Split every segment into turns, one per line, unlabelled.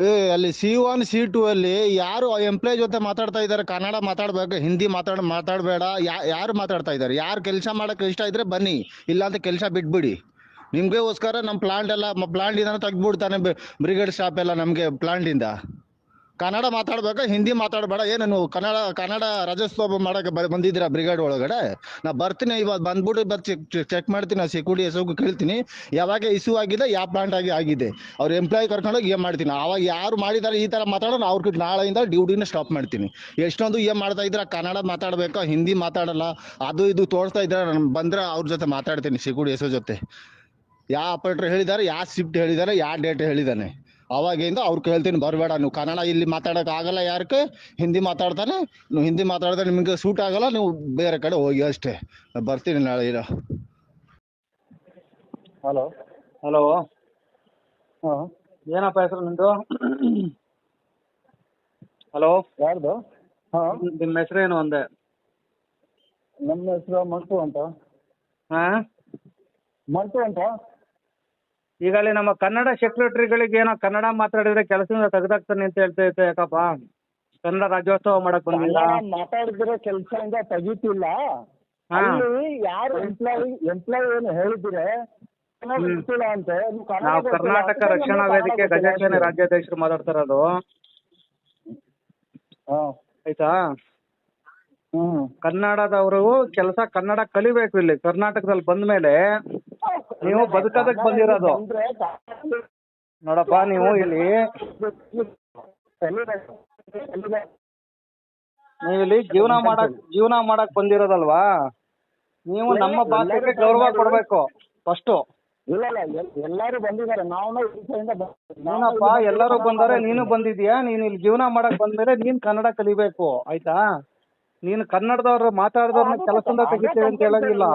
ಏ, ಅಲ್ಲಿ C one C two ಅಲ್ಲಿ ಯಾರು ಎಂಪ್ಲಾಯ್ ಜೊತೆ ಮಾತಾಡ್ತಾ ಇದ್ದಾರೆ, ಕನ್ನಡ ಮಾತಾಡ್ಬೇಕು, ಹಿಂದಿ ಮಾತಾಡ್, ಮಾತಾಡಬೇಡ ಯಾರು ಮಾತಾಡ್ತಾ ಇದ್ದಾರೆ? ಯಾರು ಕೆಲಸ ಮಾಡಕ್ಕೆ ಇಷ್ಟ ಇದ್ರೆ ಬನ್ನಿ, ಇಲ್ಲಾಂದ್ರೆ ಕೆಲಸ ಬಿಟ್ಬಿಡಿ. ನಿಮ್ಗೆಗೋಸ್ಕರ ನಮ್ಮ ಪ್ಲಾಂಟ್ ಎಲ್ಲ ಪ್ಲಾಂಟ್ ಇಂದ ತೆಗ್ದ್ಬಿಡ್ತಾನೆ ಬ್ರಿಗೇಡ್ ಸ್ಟಾಫ್ ಎಲ್ಲ ನಮಗೆ ಪ್ಲಾಂಟ್ ಇಂದ. ಕನ್ನಡ ಮಾತಾಡ್ಬೇಕಾ? ಹಿಂದಿ ಮಾತಾಡಬೇಡ. ಏನು ನೀವು ಕನ್ನಡ ಕನ್ನಡ ರಾಜ್ಯೋತ್ಸವ ಮಾಡಕ್ಕೆ ಬಂದಿದ್ದೀರಾ ಬ್ರಿಗೇಡ್ ಒಳಗಡೆ? ನಾ ಬರ್ತೀನಿ ಇವತ್ತು ಬಂದ್ಬಿಟ್ಟು ಬರ್ ಚೆಕ್ ಮಾಡ್ತೀನಿ ಸೆಕ್ಯೂರಿಟಿ ಎಸೋಗು ಕೇಳ್ತೀನಿ. ಯಾವಾಗ ಇಶ್ಯೂ ಆಗಿದೆ, ಯಾವ ಪ್ಲಾಂಟ್ ಆಗಿ, ಆಗಿದೆ. ಅವ್ರ ಎಂಪ್ಲಾಯ್ ಕರ್ಕೊಂಡೋಗಿ ಏನ್ ಮಾಡ್ತೀನಿ. ಅವಾಗ ಯಾರು ಮಾಡಿದಾರೆ, ಈ ತರ ಮಾತಾಡೋಣ, ಅವ್ರ ನಾಳೆಯಿಂದ ಡ್ಯೂಟಿನ ಸ್ಟಾಪ್ ಮಾಡ್ತೀನಿ. ಎಷ್ಟೊಂದು ಏನ್ ಮಾಡ್ತಾ ಇದ್ರ ಕನ್ನಡ ಮಾತಾಡ್ಬೇಕಾ, ಹಿಂದಿ ಮಾತಾಡಲ್ಲ, ಅದು ಇದು ತೋರಿಸ್ತಾ ಇದ್ರೆ ನಾನು ಬಂದ್ರೆ ಅವ್ರ ಜೊತೆ ಮಾತಾಡ್ತೀನಿ ಸೆಕ್ಯೂರಿಟಿ ಎಸೋ ಜೊತೆ. ಯಾವ ಆಪರೇಟರ್ ಹೇಳಿದ್ದಾರೆ ಯಾವ ಶಿಫ್ಟ್ ಹೇಳಿದ್ದಾರೆ ಯಾವ ಡೇಟ್ ಹೇಳಿದಾನೆ. ಅವಾಗಿಂದ ಅವ್ರು ಕೇಳ್ತೀನಿ ಬರಬೇಡ ನೀವು ಕನ್ನಡ ಇಲ್ಲಿ ಮಾತಾಡಕ್ ಆಗಲ್ಲ ಯಾರಕ್ಕೆ ಹಿಂದಿ ಮಾತಾಡ್ತಾನೆ ನೀವು ಹಿಂದಿ ಮಾತಾಡಿದ್ರೆ ನಿಮಗೆ ಸೂಟ್ ಆಗಲ್ಲ ನೀವು ಬೇರೆ ಕಡೆ ಹೋಗಿ ಅಷ್ಟೇ. ಬರ್ತೀನಿ ನಾಳೆ ಇರೋ.
ಹಲೋ
ಹಲೋ
ಹಾಂ.
ಏನಪ್ಪ ಹೆಸರು ನಿಮ್ಮದು ಹಲೋ
ಯಾರ್ದು? ಹಾಂ.
ನಿಮ್ಮ ಹೆಸರೇನು ಅಂದೆ
ನಮ್ಮ ಹೆಸರು ಮಂಟು ಅಂತ.
ಹಾಂ?
ಮಂಟು ಅಂತ?
ಈಗ ಅಲ್ಲಿ ನಮ್ಮ ಕನ್ನಡ ಸೆಕ್ರೆಟರಿಗಳಿಗೆ ಏನೋ ಕನ್ನಡ ಮಾತಾಡಿದ್ರೆ ಕೆಲಸದಿಂದ ತೆಗೆದಾಗ್ತಾನೆ ಅಂತ ಹೇಳ್ತಾ ಇತ್ತು ಯಾಕಪ್ಪ? ಕನ್ನಡ ರಾಜ್ಯೋತ್ಸವ ಮಾಡಕ್ ಬಂದಿಲ್ಲ.
ಮಾತಾಡಿದ್ರೆ ಕೆಲಸದಿಂದ ತೆಗಿತಿಲ್ಲ.
ಹಾ.
ಅಲ್ಲಿ ಯಾರು ಎಂಪ್ಲಾಯಿ ಎಂಪ್ಲಾಯಿ ಏನು ಹೇಳಿದ್ರೆ. ಗೊತ್ತಿಲ್ಲ ಅಂತೆ. ನೀವು ಕನ್ನಡ
ನಾವು
ಗೊತ್ತಿಲ್ಲ.
ಕರ್ನಾಟಕ ರಕ್ಷಣಾ
ನಮ್ಗೆ
ವೇದಿಕೆ
ಕನ್ನಡ ಗೊತ್ತಿಲ್ಲ
ಗಜೇಂದ್ರ
ಅಷ್ಟೇ.
ರಾಜ್ಯಾಧ್ಯಕ್ಷರು ಮಾತಾಡ್ತಾರದು
ಹಾಂ.
ಆಯ್ತಾ?
ಹ್ಮ್.
ಕನ್ನಡದವರು ಕೆಲಸ ಕನ್ನಡ ಕಲಿಬೇಕು ಇಲ್ಲಿ. ಕರ್ನಾಟಕದಲ್ಲಿ ಬಂದ ಮೇಲೆ ನೀವು ಬದುಕೋದಕ್ಕೆ ಬಂದಿರೋದು. ನೋಡಪ್ಪ ನೀವು ಇಲ್ಲಿ. ಇಲ್ಲಿ ಜೀವನ ಮಾಡಕ್ ಜೀವನ ಮಾಡಕ್ ಬಂದಿರೋದಲ್ವಾ? ನೀವು ನಮ್ಮ ಭಾಷೆಗೆ ಗೌರವ ಕೊಡ್ಬೇಕು ಫಸ್ಟು.
ಇಲ್ಲ ಇಲ್ಲ ಎಲ್- ಎಲ್ಲರೂ ಬಂದಿದ್ದಾರೆ. ನಾವು
ಏನಪ್ಪ ಎಲ್ಲರೂ ಬಂದರೆ ನೀನು ಬಂದಿದ್ಯಾ ನೀನು ಇಲ್ಲಿ ಜೀವನ ಮಾಡಕ್ ಬಂದ್ಮೇಲೆ ನೀನ್ ಕನ್ನಡ ಕಲಿಬೇಕು ಆಯ್ತಾ? ನೀನು ಕನ್ನಡದವ್ರು ಮಾತಾಡಿದವ್ರನ್ನ ಕೆಲಸದಿಂದ ತೆಗಿತೇವೆ ಅಂತ ಹೇಳಂಗಿಲ್ಲ.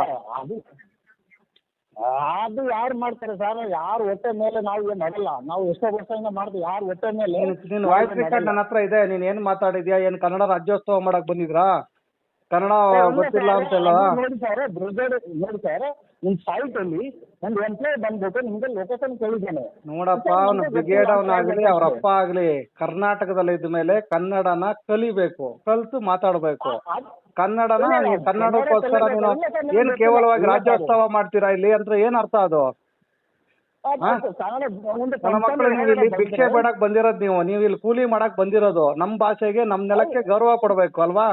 ಅದು ಯಾರು ಮಾಡ್ತಾರೆ ಸರ್? ಯಾರು ಹೊಟ್ಟೆ ಮೇಲೆ ನಾವು ಏನ್ ಮಾಡಲ್ಲ ನಾವು ಎಷ್ಟೋ ವರ್ಷದಿಂದ ಮಾಡ್ತೀವಿ. ಯಾರು ಹೊಟ್ಟೆ ಮೇಲೆ
ನೀನ್ ನಿನ್ ವಾಯ್ಸ್ ರೆಕಾರ್ಡ್ ನನ್ನ ಹತ್ರ ಇದೆ. ನೀನ್ ಏನ್ ಮಾತಾಡಿದ್ಯಾ? ಏನ್ ಕನ್ನಡ ರಾಜ್ಯೋತ್ಸವ ಮಾಡಕ್ ಬಂದಿದ್ರಾ? ಕನ್ನಡ ಗೊತ್ತಿಲ್ಲ ಅಂತೆಲ್ಲ.
ನೋಡಿ ಸರ್. ನೋಡಿ ಸರ್. ನಿಮ್ ಸೈಟ್ ಅಲ್ಲಿ ಒಂದು ಎಂಪ್ಲಾಯ್ ಬಂದ್ಬಿಟ್ಟು ನಿಮ್ಗೆ ಲೊಕೇಶನ್ ಕೇಳಿದ್ದೇನೆ.
ನೋಡಪ್ಪ ಅವನು ಬ್ರಿಗೇಡ್ ಅವನಾಗ್ಲಿ ಅವ್ರ ಅಪ್ಪ ಆಗ್ಲಿ ಕರ್ನಾಟಕದಲ್ಲಿ ಇದ್ದ ಮೇಲೆ ಕನ್ನಡನ ಕಲಿಬೇಕು ಕಲ್ತು ಮಾತಾಡ್ಬೇಕು. ಕನ್ನಡನ ನೀವು ಕನ್ನಡಕ್ಕೋಸ್ಕರ ನೀನು ಏನ್ ಕೇವಲವಾಗಿ ರಾಜ್ಯೋತ್ಸವ ಮಾಡ್ತೀರಾ ಇಲ್ಲಿ ಅಂದ್ರೆ ಏನ್ ಅರ್ಥ ಅದು? ನನ್ನ ಮಕ್ಕಳು ನೀವು ಇಲ್ಲಿ ಭಿಕ್ಷೆ ಬೇಡಕ್ ಬಂದಿರೋದು ನೀವು ನೀವು ಇಲ್ಲಿ ಕೂಲಿ ಮಾಡಕ್ ಬಂದಿರೋದು ನಮ್ ಭಾಷೆಗೆ ನಮ್ ನೆಲಕ್ಕೆ ಗೌರವ ಕೊಡ್ಬೇಕು ಅಲ್ವಾ?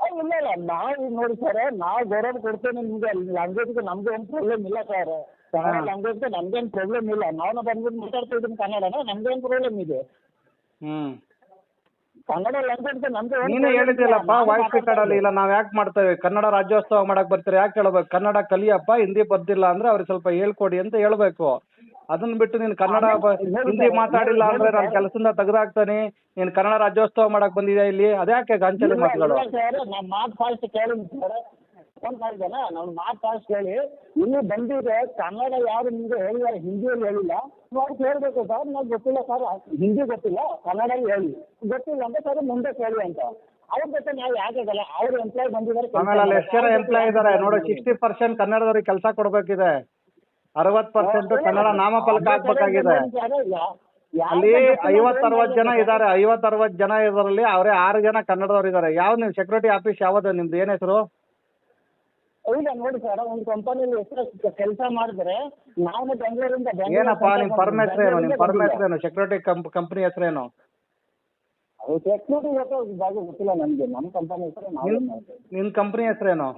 ಇಲ್ಲ ಇಲ್ಲ. ನಾವು ನೋಡಿ ಸರ್ ನಾವು ಗೌರವ ಕೊಡ್ತೇನೆ ನಿಮ್ಗೆ. ಲ್ಯಾಂಗ್ವೇಜ್ಗೆ ನಮ್ಗೆ ಏನ್ ಪ್ರಾಬ್ಲಮ್ ಇಲ್ಲ ಸರ್ ಕನ್ನಡ. ಲ್ಯಾಂಗ್ವೇಜ್ಗೆ ನಮ್ಗೇನು ಪ್ರಾಬ್ಲಮ್ ಇಲ್ಲ. ನಾನು ಬಂದ್ಬಿಟ್ಟು ಮಾತಾಡ್ತಾ ಇದ್ದೀನಿ ಕನ್ನಡನ ನಮ್ಗೇನು ಪ್ರಾಬ್ಲಮ್ ಇದೆ?
ಹ್ಮ್.
ಕನ್ನಡ ಲ್ಯಾಂಗ್ವೇಜ್ಗೆ ನಮ್ಗೆ ಏನ್
ನೀನೇ ಹೇಳಿದ್ಯಲ್ಲಪ್ಪ ವಾಯ್ಸ್ ಇಲ್ಲ ನಾವ್ ಯಾಕೆ ಮಾಡ್ತೇವೆ? ಕನ್ನಡ ರಾಜ್ಯೋತ್ಸವ ಮಾಡಕ್ ಬರ್ತೀರಾ? ಯಾಕೆ ಹೇಳ್ಬೇಕು ಕನ್ನಡ ಕಲಿಯಪ್ಪ ಹಿಂದಿ ಬರ್ದಿಲ್ಲ ಅಂದ್ರೆ ಅವ್ರಿಗೆ ಸ್ವಲ್ಪ ಹೇಳ್ಕೊಡಿ ಅಂತ ಹೇಳ್ಬೇಕು. ಅದನ್ನ ಬಿಟ್ಟು ನೀನ್ ಕನ್ನಡ ಬ- ಹಿಂದಿ ಮಾತಾಡಿಲ್ಲ ಅಂದ್ರೆ ನಾನು ಕೆಲಸದಿಂದ ತೆಗೆದಾಕ್ತಾನೆ ನೀನ್ ಕನ್ನಡ ರಾಜ್ಯೋತ್ಸವ ಮಾಡಕ್ ಬಂದಿದ್ಯಾ ಇಲ್ಲಿ? ಅದ್ಯಾಕೆ ಗಾಂಚಲಿ ಮಾತುಗಳು?
ಸರ್ ನಮ್ಮ ಮಾತು ಫಾಸ್ಟ್ ಕೇಳಿ ಸರ್ ಫೋನ್ ಮಾತು ಫಾಸ್ಟ್ ಕೇಳಿ. ಇಲ್ಲಿ ಬಂದಿದೆ ಕನ್ನಡ ಯಾರು ನಿಮ್ಗೆ ಹೇಳಿದ್ದಾರೆ ಹಿಂದಿಯಲ್ಲಿ ಹೇಳಿಲ್ಲ. ನಾವು ಕೇಳಬೇಕು ಸರ್ ನಾವು ಗೊತ್ತಿಲ್ಲ ಸರ್ ಹಿಂದಿ ಗೊತ್ತಿಲ್ಲ ಕನ್ನಡ ಹೇಳಿ. ಗೊತ್ತಿಲ್ಲ ಅಂದ್ರೆ ಸರ್ ಮುಂದೆ ಕೇಳಿ ಅಂತ. ಅವ್ರ ಜೊತೆ ನಾವು ಯಾಕಾಗಲ್ಲ ಅವ್ರ ಎಂಪ್ಲಾಯ್ ಬಂದಿದ್ದಾರೆ
ಆಮೇಲೆ ಅಲ್ಲಿ ಎಷ್ಟು ಜನ ಎಂಪ್ಲಾಯ್ ಇದಾರೆ? ನೋಡಿ ಸಿಕ್ಸ್ಟಿ ಪರ್ಸೆಂಟ್ ಕನ್ನಡದವ್ರಿಗೆ ಕೆಲಸ ಕೊಡ್ಬೇಕಿದೆ. ಅರವತ್ ಪರ್ಸೆಂಟ್ ಕನ್ನಡ ನಾಮಫಲಕ ಹಾಕ್ಬೇಕಾಗಿದೆ. ಅಲ್ಲಿ. ಐವತ್ ಅರವತ್ ಜನ ಇದಾರೆ ಐವತ್ ಅರವತ್ ಜನ ಇದರಲ್ಲಿ ಅವರೇ ಆರು ಜನ ಕನ್ನಡದವ್ರು ಇದಾರೆ ಯಾವ ನೀವು ಸೆಕ್ಯೂರಿಟಿ ಆಫೀಸ್ ಯಾವ್ದು? ನಿಮ್ದು ಏನ್ ಹೆಸರು?
ಇಲ್ಲ ನೋಡಿ ಸರ್ ಒಂದು ಕಂಪನಿಲಿ ಎಷ್ಟು ಕೆಲಸ ಮಾಡಿದ್ರೆ ನಾವು ಬೆಂಗಳೂರಿಂದ
ಏನಪ್ಪ ನಿಮ್ ಪರ್ಮ್ ಹೆಸರೇನು ನಿಮ್ ಪರ್ಮ್ ಹೆಸರೇನು ಸೆಕ್ಯೂರಿಟಿ ಕಂಪನಿ ಹೆಸರೇನು
ಸೆಕ್ಯೂರಿಟಿ ಗೊತ್ತಿಲ್ಲ ನನಗೆ ನಮ್ಮ ಕಂಪನಿ ಹೆಸರು
ನಿನ್ ಕಂಪನಿ ಹೆಸರೇನು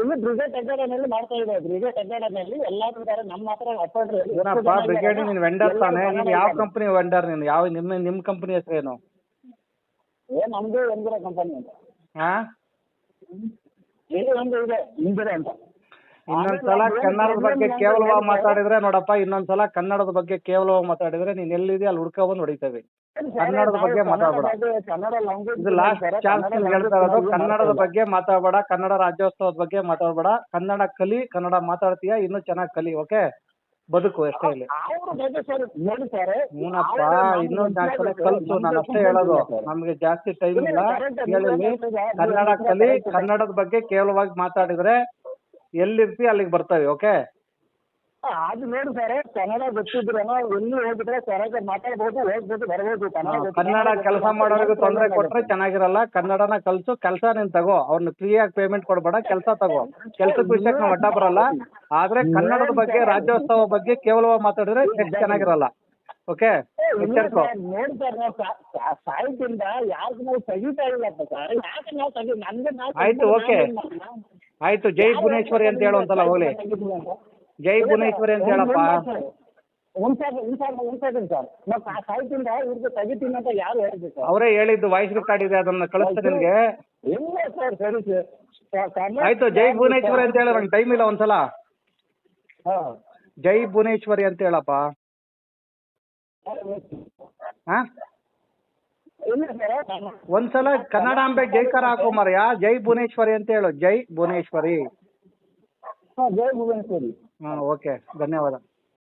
ಇಲ್ಲಿ ಬ್ರಿಗೇಡ್ ಅಕಾಡೆಮಿಯಲ್ಲಿ ಮಾಡ್ತಾ ಇದ್ದಾರೆ. ಬ್ರಿಗೇಡ್ ಅಕಾಡೆಮಿಯಲ್ಲಿ ಎಲ್ಲರೂ ಇದ್ದಾರೆ. ನಮ್ಮ ಹತ್ರ
ಏನಪ್ಪ ಬ್ರಿಗೇಡ್ ನೀನ್ ವೆಂಡರ್ ತಾನೆ. ನೀನ್ ಯಾವ ಕಂಪನಿ ವೆಂಡರ್ ನೀನು? ಯಾವ ನಿಮ್ಮ ನಿಮ್ ಕಂಪನಿ ಹೆಸರೇನು
ಏ ನಮ್ದು ಎಂದಿರ ಕಂಪನಿ ಅಂತ.
ಹಾ
ಇದು ಒಂದು ಇದೆ. ಇಂದಿರ ಅಂತ.
ಇನ್ನೊಂದ್ಸಲ ಕನ್ನಡದ ಬಗ್ಗೆ ಕೇವಲವಾಗಿ ಮಾತಾಡಿದ್ರೆ ನೋಡಪ್ಪ ಇನ್ನೊಂದ್ಸಲ ಕನ್ನಡದ ಬಗ್ಗೆ ಕೇವಲವಾಗಿ ಮಾತಾಡಿದ್ರೆ ನೀನ್ ಎಲ್ಲಿದೆ ಅಲ್ಲಿ ಹುಡ್ಕೊಂಡ್ ಬಂದು ಹೊಡಿತೇವೆ. ಕನ್ನಡದ ಬಗ್ಗೆ ಮಾತಾಡಬೇಡ. ಇದು ಲಾಸ್ಟ್ ಚಾನ್ಸ್ ಹೇಳ್ತಾ ಇರೋದು ಕನ್ನಡದ ಬಗ್ಗೆ ಮಾತಾಡಬೇಡ ಕನ್ನಡ ರಾಜ್ಯೋತ್ಸವದ ಬಗ್ಗೆ ಮಾತಾಡಬೇಡ ಕನ್ನಡ ಕಲಿ ಕನ್ನಡ ಮಾತಾಡ್ತೀಯ ಇನ್ನು ಚೆನ್ನಾಗಿ ಕಲಿ ಓಕೆ? ಬದುಕು ಅಷ್ಟೇ ಇಲ್ಲಿ.
ಅವ್ರ
ಇನ್ನೊಂದು ನಾಲ್ಕು ಕಲ್ಸು ನಾನು ಅಷ್ಟೇ ಹೇಳೋದು. ನಮ್ಗೆ ಜಾಸ್ತಿ ಟೈಮ್ ಇಲ್ಲ ಹೇಳಿ ಕನ್ನಡ ಕಲಿ ಕನ್ನಡದ ಬಗ್ಗೆ ಕೇವಲವಾಗಿ ಮಾತಾಡಿದ್ರೆ ಎಲ್ಲಿರ್ತಿ ಅಲ್ಲಿಗೆ ಬರ್ತಾವೆ ಓಕೆ
ಅದು ನೋಡಿ ಸರ್ ಕನ್ನಡ ಗೊತ್ತಿದ್ರೇನೋ ಎಲ್ಲಿ ಹೋಗ್ಬಿಟ್ರೆ ಸರಿಯಾಗಿ ಮಾತಾಡ್ಬೋದು ಹೋಗ್ಬೋದು ಬರ್ಬೋದು ಕನ್ನಡ
ಕನ್ನಡ ಕೆಲಸ ಮಾಡೋರಿಗೆ ತೊಂದರೆ ಕೊಟ್ರೆ ಚೆನ್ನಾಗಿರಲ್ಲ ಕನ್ನಡನ ಕಲ್ಸು ಕೆಲಸ ನೀನ್ ತಗೋ ಅವ್ರ್ನ ಫ್ರೀ ಆಗಿ ಪೇಮೆಂಟ್ ಕೊಡ್ಬೇಡ ಕೆಲಸ ತಗೋ. ಕೆಲಸದ ವಿಷಯಕ್ಕೆ ನಾವು ಅಡ್ಡ ಬರಲ್ಲ ಆದ್ರೆ ಕನ್ನಡದ ಬಗ್ಗೆ ರಾಜ್ಯೋತ್ಸವ ಬಗ್ಗೆ ಕೇವಲವಾಗಿ ಮಾತಾಡಿದ್ರೆ ಹೆಚ್ಚು ಚೆನ್ನಾಗಿರಲ್ಲ ಓಕೆ
ವಿಚಾರಿಸೋ ನೋಡಿ ಸರ್ ನಾವು ಸಾಹಿತ್ಯದಿಂದ ಯಾರಿಗೂ ನಾವು ತೆಗಿತಾ ಇಲ್ಲ ಸರ್. ಯಾಕೆ ನಾವು ತೆಗಿ ನನ್ಗೆ
ಆಯ್ತು, ಓಕೆ. ಆಯ್ತು ಜೈ ಭುವನೇಶ್ವರಿ ಅಂತ ಹೇಳು ಹೋಗಲಿ. ಹೋಗ್ಲಿ ಜೈ ಭುವನೇಶ್ವರಿ ಅಂತ ಹೇಳಪ್ಪ.
ಒಂದ್ ಸೆಕೆಂಡ್ ಒಂದ್ ಸೆಕೆಂಡ್ ಒಂದ್ ಸೆಕೆಂಡ್ ಸರ್ ನಾವು ಸಾ- ಸಾಹಿತ್ಯದಿಂದ ಇವ್ರಿಗೆ ತೆಗಿತೀನಿ ಅಂತ ಯಾರು ಹೇಳಿದ್ರು ಸರ್?
ಅವರೇ ಹೇಳಿದ್ದು ವಾಯ್ಸ್ ರೆಕಾರ್ಡ್ ಇದೆ ಅದನ್ನ ಕಳಿಸ್ತಾರೆ ನಿಮ್ಗೆ.
ಇಲ್ಲ ಸರ್ ಸರಿ ಸರ್. ಕನ್ನಡ-
ಆಯ್ತು ಜೈ ಭುವನೇಶ್ವರಿ ಅಂತ ಹೇಳಿ ನಂಗೆ ಟೈಮ್ ಇಲ್ಲ ಒಂದ್ಸಲ.
ಹಾ.
ಜೈ ಭುವನೇಶ್ವರಿ ಅಂತ ಹೇಳಪ್ಪ. ಹಾ? ಒಂದ್ಸಲ ಕನ್ನಡಾಂಬೆ ಜೈಕಾರ ಹಾಕು ಮರ್ಯ. ಜೈ ಭುವನೇಶ್ವರಿ ಅಂತ ಹೇಳು. ಜೈ ಭುವನೇಶ್ವರಿ.
ಹಾ, ಜೈ ಭುವನೇಶ್ವರಿ.
ಹಾ ಓಕೆ. ಧನ್ಯವಾದ.